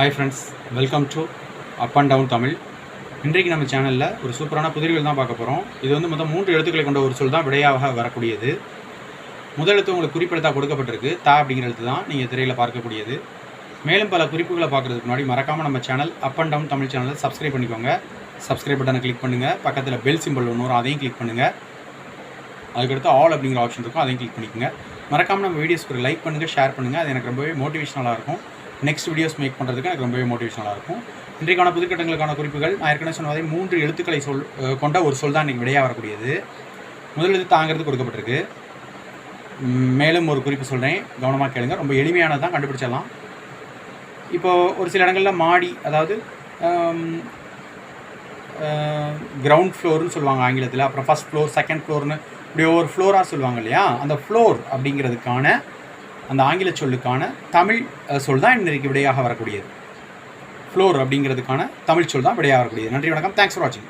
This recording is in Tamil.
Hi friends welcome to up and down Tamil இன்றைக்கு நம்ம சேனலில் ஒரு சூப்பரான புதிர்கள் தான் பார்க்க போகிறோம் இது வந்து மொத்தம் மூன்று எழுத்துக்களை கொண்ட ஒரு சொல் தான் விடையாக வரக்கூடியது. முதல் எழுத்து உங்களுக்கு குறிப்பெழுத்தாக கொடுக்கப்பட்டிருக்கு. தா அப்படிங்கிற எழுத்து தான் நீங்கள் திரையில் பார்க்கக்கூடியது. மேலும் பல குறிப்புகளை பார்க்குறதுக்கு முன்னாடி மறக்காமல் நம்ம channel up and down Tamil சேனலை சப்ஸ்கிரைப் பண்ணிக்கோங்க. சப்ஸ்கிரைப் பட்டனை கிளிக் பண்ணுங்கள் பக்கத்தில் பெல் சிம்பிள் ஒன்று வரும் அதையும் கிளிக் பண்ணுங்கள் அதுக்கடுத்து ஆல் அப்படிங்கிற ஆப்ஷன் இருக்கும் அதையும் கிளிக் பண்ணிக்கோங்க. மறக்காமல் நம்ம வீடியோஸ்க்கு ஒரு லைக் பண்ணுங்கள் ஷேர் பண்ணுங்கள் அது எனக்கு ரொம்பவே மோட்டிவேஷனலாக இருக்கும். நெக்ஸ்ட் வீடியோஸ் மேக் பண்ணுறதுக்கு எனக்கு ரொம்பவே மோட்டிவேஷனாக இருக்கும். இன்றைக்கான புதுக்கட்டங்களுக்கான குறிப்புகள் நான் ஏற்கனவே சொன்னதை மூன்று எழுத்துக்களை சொல் கொண்ட ஒரு சொல் தான் இன்றைக்கி விடையாக வரக்கூடியது. முதல் எழுத்து தாங்கிறது கொடுக்கப்பட்டிருக்கு. மேலும் ஒரு குறிப்பு சொல்கிறேன் கவனமாக கேளுங்க. ரொம்ப எளிமையானது தான் கண்டுபிடிச்சிடலாம். இப்போது ஒரு சில இடங்களில் மாடி அதாவது கிரவுண்ட் ஃப்ளோர்னு சொல்லுவாங்க ஆங்கிலத்தில். அப்புறம் ஃபஸ்ட் ஃப்ளோர் செகண்ட் ஃப்ளோர்னு இப்படி ஒவ்வொரு ஃப்ளோராக சொல்லுவாங்க இல்லையா? அந்த ஃப்ளோர் அப்படிங்கிறதுக்கான அந்த ஆங்கில சொல்லுக்கான தமிழ் சொல் தான் இன்றைக்கு விடையாக வரக்கூடியது. ஃப்ளோர் அப்படிங்கிறதுக்கான தமிழ் சொல் தான் விடையாக வரக்கூடியது. நன்றி வணக்கம். தேங்க்ஸ் ஃபார் வாட்சிங்